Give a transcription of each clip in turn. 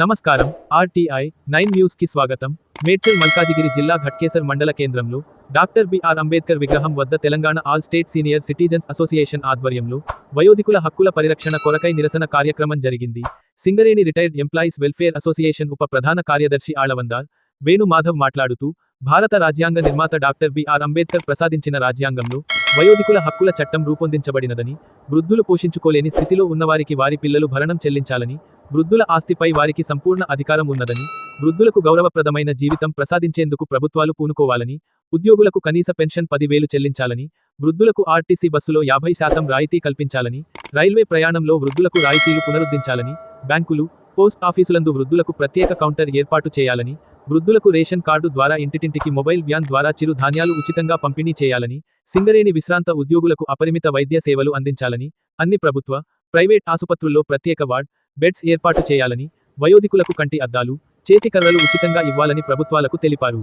నమస్కారం RTI nine న్యూస్కి స్వాగతం. మేడ్చల్ మల్కాజిగిరి జిల్లా ఘట్కేసర్ మండల కేంద్రంలో డాక్టర్ బిఆర్ అంబేద్కర్ విగ్రహం వద్ద Telangana all state senior citizens association ఆధ్వర్యంలో వయోధికుల హక్కుల పరిరక్షణ కొరకై నిరసన కార్యక్రమం జరిగింది. Singareni retired employees welfare association ఉప ప్రధాన కార్యదర్శి ఆళవందార్ వేణు మాధవ్ మాట్లాడుతూ భారత రాజ్యాంగ నిర్మాత డాక్టర్ బిఆర్ అంబేద్కర్ ప్రసాదించిన రాజ్యాంగంలో వయోధికుల హక్కుల చట్టం రూపొందించబడినదని వృద్ధులు పోషించుకోలేని స్థితిలో ఉన్నవారికి వారి పిల్లలు భరణం చెల్లించాలని వృద్ధుల ఆస్తిపై వారికి సంపూర్ణ అధికారం ఉన్నదని వృద్ధులకు గౌరవప్రదమైన జీవితం ప్రసాదించేందుకు ప్రభుత్వాలు పూనుకోవాలని ఉద్యోగులకు కనీస పెన్షన్ పదివేలు చెల్లించాలని వృద్ధులకు ఆర్టీసీ బస్సులో యాభై శాతం రాయితీ కల్పించాలని రైల్వే ప్రయాణంలో వృద్ధులకు రాయితీలు పునరుద్ధరించాలని బ్యాంకులు పోస్ట్ ఆఫీసులందు వృద్ధులకు ప్రత్యేక కౌంటర్ ఏర్పాటు చేయాలని వృద్ధులకు రేషన్ కార్డు ద్వారా ఇంటింటికి మొబైల్ వ్యాన్ ద్వారా చిరు ధాన్యాలు ఉచితంగా పంపిణీ చేయాలని సింగరేణి విశ్రాంత ఉద్యోగులకు అపరిమిత వైద్య సేవలు అందించాలని అన్ని ప్రభుత్వ ప్రైవేట్ ఆసుపత్రుల్లో ప్రత్యేక వార్డ్ బెడ్స్ ఏర్పాటు చేయాలని వయోధికులకు కంటి అద్దాలు చేతి కర్రలు ఉచితంగా ఇవ్వాలని ప్రభుత్వాలకు తెలిపారు.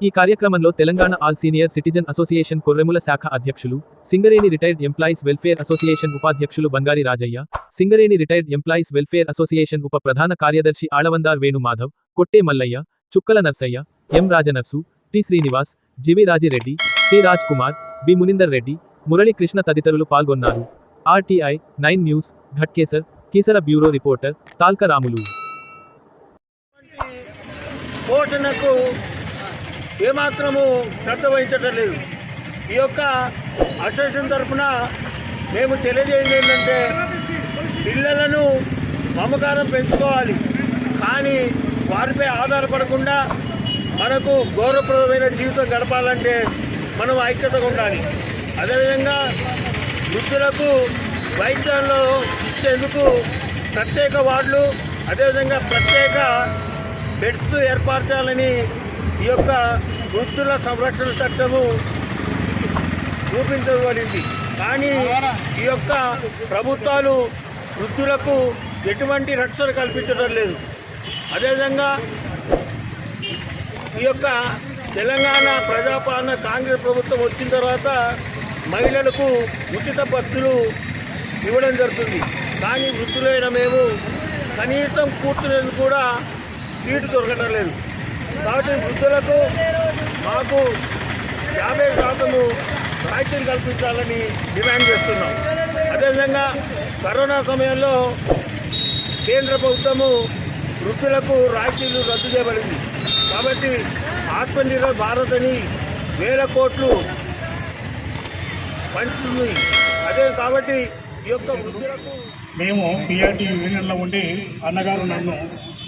ఈ కార్యక్రమంలో Telangana all senior citizen association Korremula శాఖ అధ్యక్షులు Singareni retired employees welfare association ఉపాధ్యక్షులు Bangari Rajaiah Singareni retired employees welfare association ఉప ప్రధాన కార్యదర్శి Alavandar Venu Madhav Kotte Mallaiah Chukkala Narsaiah M Rajanarsu T Srinivas GV Rajireddy T Raj Kumar B Munindar Reddy Muralikrishna తదితరులు పాల్గొన్నారు. RTI nine news Ghatkesar Keesara bureau reporter Talkaramulu. పోషణకు ఏమాత్రము శ్రద్ధ వహించటం లేదు. ఈ యొక్క association తరఫున మేము తెలియజేయండి ఏంటంటే పిల్లలను మమకారం పెంచుకోవాలి. కానీ వారిపై ఆధారపడకుండా మనకు గౌరవప్రదమైన జీవితం గడపాలంటే మనం ఐక్యతగా ఉండాలి. అదేవిధంగా వృద్ధులకు వైద్యంలో ఇచ్చేందుకు ప్రత్యేక వార్డులు అదేవిధంగా ప్రత్యేక బెడ్స్ ఏర్పరచాలని ఈ యొక్క వృద్ధుల సంరక్షణ చట్టము రూపించబడింది. కానీ ఈ యొక్క ప్రభుత్వాలు వృద్ధులకు ఎటువంటి రక్షణ కల్పించడం లేదు. అదేవిధంగా ఈ యొక్క తెలంగాణ ప్రజాపాలన కాంగ్రెస్ ప్రభుత్వం వచ్చిన తర్వాత మహిళలకు ఉచిత బస్సులు ఇవ్వడం జరుగుతుంది. కానీ వృద్ధులైన మేము కనీసం కూర్చునేందుకు కూడా సీటు దొరకడం లేదు. కాబట్టి వృద్ధులకు మాకు యాభై శాతము రాయితీలు కల్పించాలని డిమాండ్ చేస్తున్నాం. అదేవిధంగా కరోనా సమయంలో కేంద్ర ప్రభుత్వము వృద్ధులకు రాయితీలు రద్దు చేయబడింది. కాబట్టి ఆత్మనిర్భర్ భారత్ అని వేల కోట్లు పంచుతుంది. అదే కాబట్టి మేము పిఆర్టీ యూనియన్లో ఉండి అన్నగారు నన్ను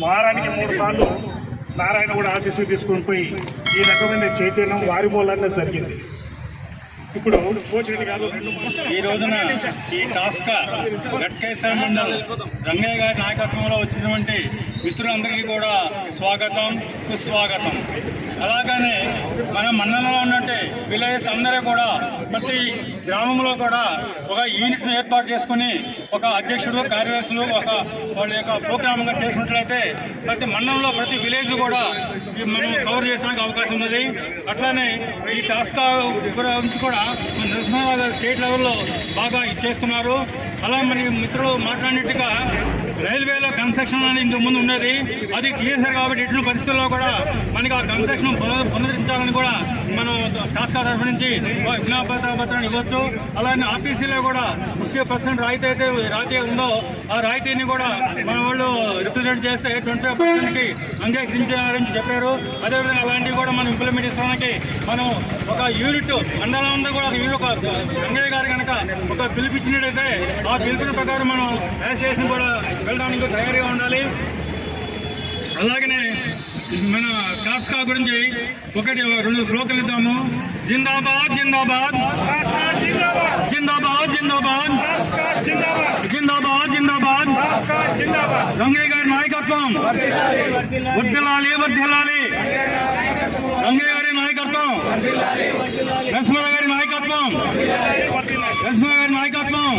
వారానికి మూడు సార్లు నారాయణ కూడా ఆఫీసుకు తీసుకొని పోయి ఈ రకమైన చైతన్యం వారి మూలంగా జరిగింది. ఇప్పుడు కోచిరెడ్డి గారు ఈ రోజున ఈ టాస్క్ గట్కేశ్వర మండల్ రంగయ్య గారి నాయకత్వంలో వచ్చినటువంటి మిత్రులందరికీ కూడా స్వాగతం సుస్వాగతం. అలాగనే మన మండలంలో ఉన్నట్టే విలేజెస్ అందరూ కూడా ప్రతి గ్రామంలో కూడా ఒక యూనిట్ను ఏర్పాటు చేసుకుని ఒక అధ్యక్షుడు కార్యదర్శులు ఒక వాళ్ళ యొక్క ప్రోగ్రామ్గా చేసినట్లయితే ప్రతి మండలంలో ప్రతి విలేజ్ కూడా మనం కవర్ చేసడానికి అవకాశం ఉన్నది. అట్లానే ఈ టాస్క్ గురించి కూడా మన నరసింహారావు గారు స్టేట్ లెవెల్లో బాగా ఇచ్చేస్తున్నారు అలా మన మిత్రులు మాట్లాడినట్టుగా రైల్వేలో కన్స్ట్రక్షన్ అనేది ఇంతకు ముందు ఉండేది. అది తీసేశారు కాబట్టి ఇటువంటి పరిస్థితుల్లో కూడా మనకి ఆ కన్స్ట్రక్షన్ పునరుద్ధరించాలని కూడా మనం టాస్క్ తరఫు నుంచి విజ్ఞాపత్రాన్ని ఇవ్వచ్చు. అలానే ఆర్టీసీలో కూడా ఫిఫ్టీ పర్సెంట్ రాయితీ అయితే రాయితీ ఉందో ఆ రాయితీని కూడా మన వాళ్ళు రిప్రజెంట్ చేస్తే ట్వంటీ ఫైవ్ పర్సెంట్కి అంగీకరించారని చెప్పారు. అదేవిధంగా అలాంటివి కూడా మనం ఇంప్లిమెంట్ చేయడానికి మనం ఒక యూనిట్ మండలం అంతా కూడా ఒక యూనిట్ ఒక రంగయ్య గారు కనుక ఒక పిలిపించినట్టయితే ఆ పిలుపుని ప్రకారం మనం అసోసియేషన్ కూడా వెళ్ళడానికి తయారీగా ఉండాలి. అలాగనే మన కాస్కా గురించి ఒకటి రెండు శ్లోకాలు ఇద్దాము. జిందాబాద్ జిందాబాద్. జిందాబాద్ జిందాబాద్. జిందాబాద్ జిందాబాద్. రంగయ్య గారి నాయకత్వం. వర్ధిల్లాలి వర్ధిల్లాలి రంగయ్య గారి నాయకత్వం. లక్ష్మణ గారి నాయకత్వం. లక్ష్మణ గారి నాయకత్వం.